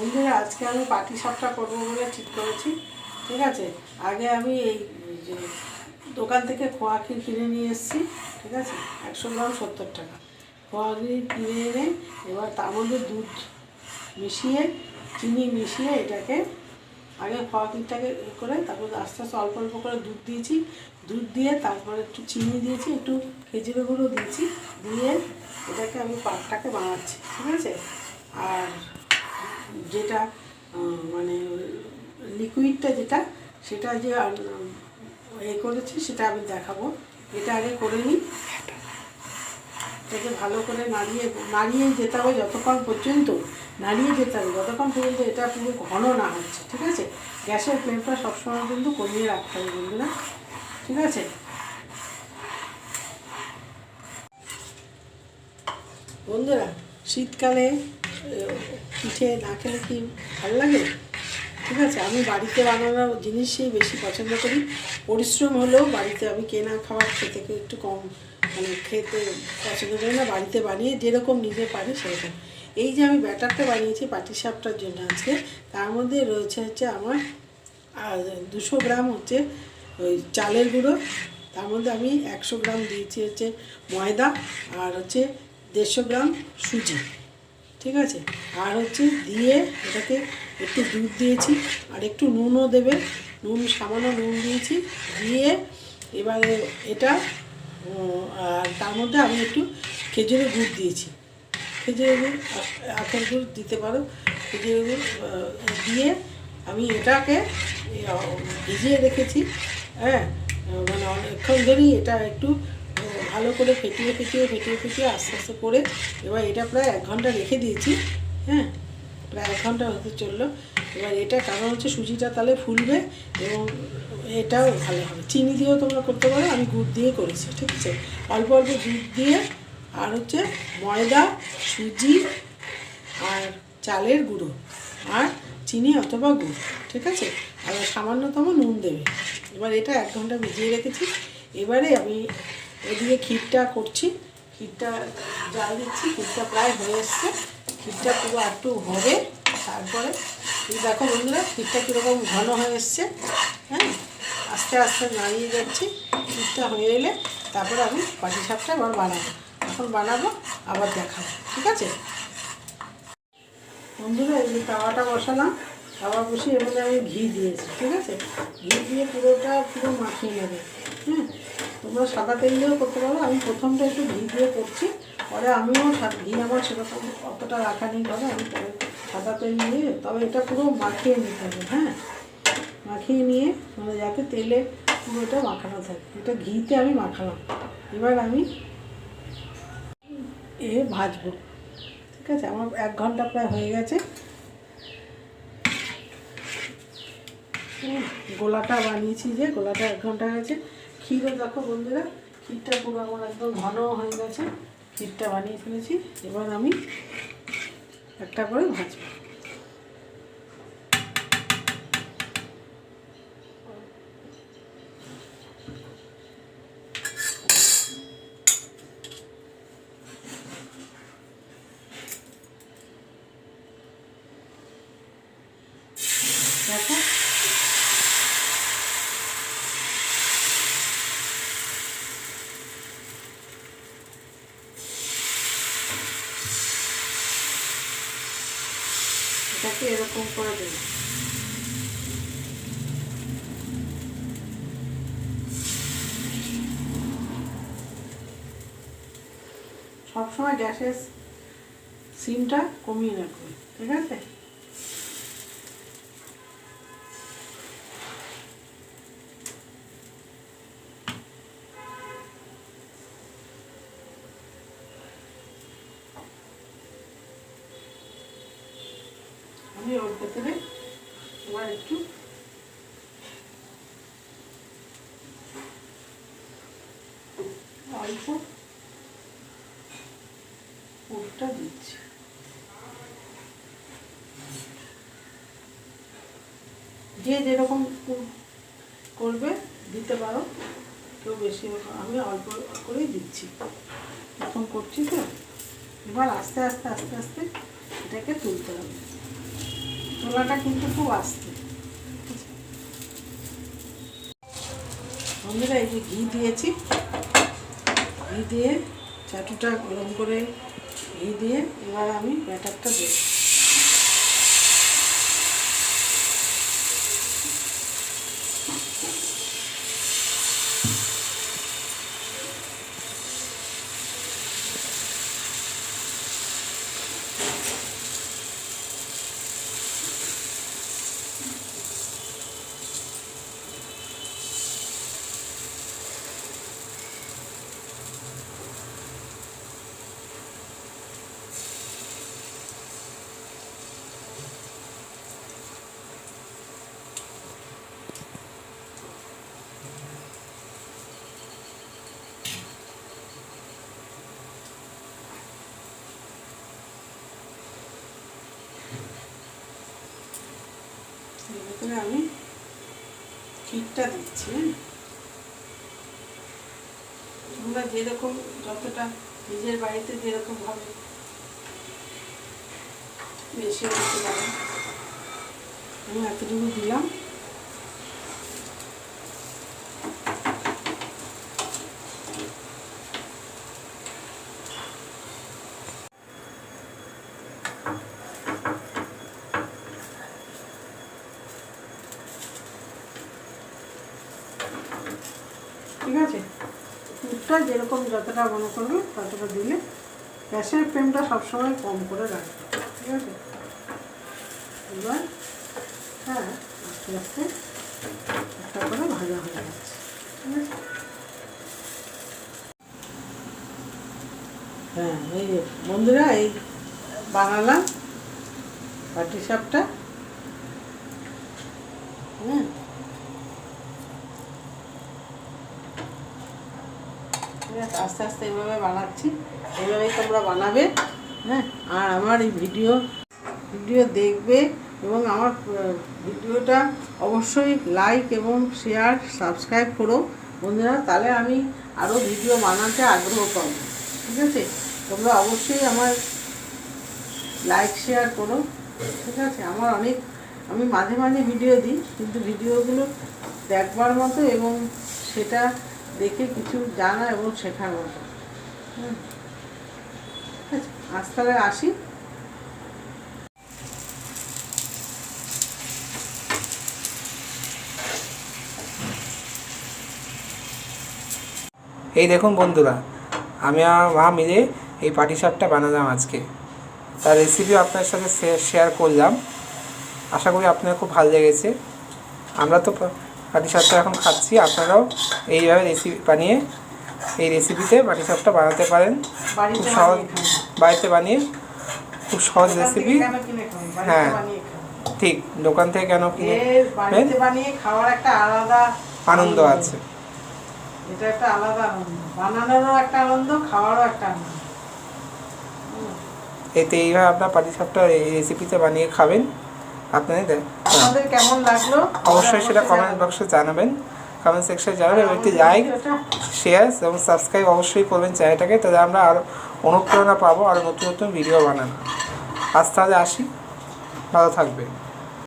বন্ধুরা, আজকে আমি পাটি সাপটা করব বলে ঠিক করেছি, ঠিক আছে? আগে আমি এই যে দোকান থেকে খোয়া ক্ষীর কিনে নিয়ে এসেছি, ঠিক আছে? একশো গ্রাম সত্তর টাকা। খোয়া ক্ষীর কিনে এনে এবার তার মধ্যে দুধ মিশিয়ে, চিনি মিশিয়ে এটাকে আগে খোয়া ক্ষীরটাকে করে তারপর আস্তে আস্তে অল্প অল্প করে দুধ দিয়েছি। দুধ দিয়ে তারপরে একটু চিনি দিয়েছি, একটু খেজুরের গুঁড়ো দিয়েছি, দিয়ে এটাকে আমি পাকটাকে বানাচ্ছি, ঠিক আছে? আর যেটা মানে লিকুইডটা যেটা, সেটা যে এ করেছি, সেটা আমি দেখাবো। এটা আগে করে নিই। এটাকে ভালো করে নাড়িয়ে নাড়িয়ে যেতে হবে যতক্ষণ পর্যন্ত, নাড়িয়ে যেতে হবে। যতক্ষণ পর্যন্ত এটা পুরো ঘন না হচ্ছে, ঠিক আছে? গ্যাসের ফ্লেমটা সবসময় কিন্তু কমিয়ে রাখতে হবে বন্ধুরা, ঠিক আছে? বন্ধুরা, শীতকালে পিঠে না খেলে কি ভালো লাগে? ঠিক আছে, আমি বাড়িতে বানানো জিনিসই বেশি পছন্দ করি। পরিশ্রম হলেও বাড়িতে আমি কেনা খাবার খেতে একটু কম। মানে খেতে পছন্দ করি না, বাড়িতে বানিয়ে যেরকম নিজে পারি সেরকম। এই যে আমি ব্যাটারটা বানিয়েছি পাটিসাপটার জন্য আজকে, তার মধ্যে রয়েছে হচ্ছে আমার দুশো গ্রাম হচ্ছে ওই চালের গুঁড়ো। তার মধ্যে আমি একশো গ্রাম দিয়েছি হচ্ছে ময়দা, আর হচ্ছে দেড়শো গ্রাম সুজি। ঠিক আছে? আর হচ্ছে দিয়ে এটাকে একটু দুধ দিয়েছি, আর একটু নুনও দেবে। নুন, সামান্য নুন দিয়েছি। দিয়ে এবারে এটা আর তার মধ্যে আমি একটু খেজুরের গুড় দিয়েছি। খেজুরের গুড় আখের গুড় দিতে পারো। খেজুরের গুড় দিয়ে আমি এটাকে ভিজিয়ে রেখেছি। হ্যাঁ? মানে অনেকক্ষণ ধরেই এটা একটু ভালো করে ফেটিয়ে ফেটিয়ে ফেটিয়ে ফেটিয়ে আস্তে আস্তে করে এবার এটা প্রায় এক ঘণ্টা রেখে দিয়েছি হ্যাঁ? প্রায় এক ঘণ্টা হতে চলল। এবার এটা কারণ হচ্ছে সুজিটা তাহলে ফুলবে এবং এটাও ভালো হবে। চিনি দিয়েও তোমরা করতে পারো, আমি গুড় দিয়ে করেছি, ঠিক আছে? অল্প অল্প দুধ দিয়ে আর হচ্ছে ময়দা, সুজি আর চালের গুঁড়ো আর চিনি অথবা গুড়, ঠিক আছে? আর সামান্যতম নুন দেবে। এবার এটা এক ঘণ্টা ভিজিয়ে রেখেছি। এবারে আমি এদিকে ক্ষীরটা করছি। ক্ষীরটা জাল দিচ্ছি, ক্ষীরটা প্রায় হয়ে এসছে। ক্ষীরটা পুরো একটু হবে, তারপরে দেখো বন্ধুরা, ক্ষীরটা কীরকম ঘন হয়ে এসছে হ্যাঁ? আস্তে আস্তে নাড়িয়ে যাচ্ছি, ক্ষীরটা হয়ে এলে তারপরে আমি পাটি সাপটা আবার বানাবো। এখন বানাবো, আবার দেখাবো, ঠিক আছে? বন্ধুরা, এই যে তাওয়াটা বসালাম, তাওয়া বসিয়ে মধ্যে আমি ঘি দিয়েছি, ঠিক আছে? ঘি দিয়ে পুরোটা পুরো মাখিয়ে নেবে হ্যাঁ? তোমরা সাদা তেল দিয়েও করতে পারো। আমি প্রথমটা একটু ঘি দিয়ে করছি। পরে আমিও ঘি আমার সেরকম অতটা রাখা নেই তবে আমি পরে সাদা তেল নিয়ে তবে এটা পুরো মাখিয়ে নিতে হবে হ্যাঁ? মাখিয়ে নিয়ে মানে যাতে তেলে পুরোটা মাখানো থাকে। এটা ঘিতে আমি মাখালাম। এবার আমি এ ভাজবো। ঠিক আছে? আমার এক ঘণ্টা প্রায় হয়ে গেছে। গোলাটা বানিয়েছি যে, গোলাটা এক ঘণ্টা গেছে। ক্ষীরও দেখো বন্ধুরা, ক্ষীরটা পুরো আমার একদম ঘন হয়ে গেছে। ক্ষীরটা বানিয়ে ফেলেছি। এবার আমি একটা করে ভাজবো দেখো এটাকে এরকম করে সবসময় গ্যাসের সিমটা কমিয়ে রাখবে ঠিক আছে আমি ওর একটু অল্প দিচ্ছি। যে যেরকম করবে, দিতে পারো। কেউ বেশি আমি অল্প করেই দিচ্ছি। এখন করছি তো। এবার আস্তে আস্তে আস্তে আস্তে এটাকে তুলতে হবে। তোলাটা কিন্তু খুব আস্তে। বন্ধুরা, এই যে ঘি দিয়েছি। ঘি দিয়ে চাটুটা গরম করে ঘি দিয়ে এবার আমি ব্যাটারটা দেব। এর আমি ক্ষীরটা দিচ্ছি হ্যাঁ? তোমরা যেরকম যতটা নিজের বাড়িতে যেরকম ভাবে বেশি দিতে পারো। আমি এতটুকু দিলাম। ঠিক আছে? দুধটা যেরকম যতটা মনে করবে, ততটা দিলে গ্যাসের ফ্লেমটা সবসময় কম করে রাখবে, ঠিক আছে? এবার হ্যাঁ আস্তে আস্তে একটা করে ভাজা হয়ে যাচ্ছে, ঠিক আছে? হ্যাঁ এই বন্ধুরা, এই বানালাম পাটি সাপটা হ্যাঁ ঠিক আছে আস্তে আস্তে এইভাবে বানাচ্ছি। এইভাবেই তোমরা বানাবে হ্যাঁ? আর আমার এই ভিডিও ভিডিও দেখবে এবং আমার ভিডিওটা অবশ্যই লাইক এবং শেয়ার সাবস্ক্রাইব করো। বন্ধুরা, তাহলে আমি আরও ভিডিও বানাতে আগ্রহ পাবো, ঠিক আছে? তোমরা অবশ্যই আমার লাইক শেয়ার করো, ঠিক আছে? আমার অনেক, আমি মাঝে মাঝে ভিডিও দিই, কিন্তু ভিডিওগুলো দেখবার মতো এবং সেটা দেখে কিছু জানা এবং শেখার মতো। হুম। আজ তাহলে আসি। এই দেখুন বন্ধুরা, আমি আর মা মিলে এই পাটিসাপটা বানালাম আজকে। তার রেসিপিও আপনার সাথে শেয়ার করলাম। আশা করি আপনার খুব ভালো লেগেছে। আমরা তো পাটিসাপটা এখন খাচ্ছি আপনারাও এইভাবে রেসিপি বানিয়ে এই রেসিপিতে পাটিসাপটা বানাতে পারেন। খুব সহজ বাড়িতে বানিয়ে খুব সহজ রেসিপি হ্যাঁ। ঠিক দোকান থেকে কেন কিনে বানিয়ে খাওয়ার একটা আলাদা আনন্দ আছে। এটা একটা আলাদা আনন্দ। বানানোরও একটা আনন্দ খাওয়ারও একটা আনন্দ। এতে এইভাবে আপনার পাটিসাপটা এই রেসিপিতে বানিয়ে খাবেন। আপনাদের দেন আপনাদের কেমন লাগল? অবশ্যই সেটা কমেন্ট বক্সে জানাবেন। কমেন্ট সেকশনে জানাবেন। এবং একটি লাইক শেয়ার এবং সাবস্ক্রাইব অবশ্যই করবেন চ্যানেলটাকে। তাহলে আমরা আরও অনুপ্রেরণা পাবো আরও নতুন নতুন ভিডিও বানানো আজ তাহলে আসি। ভালো থাকবেন।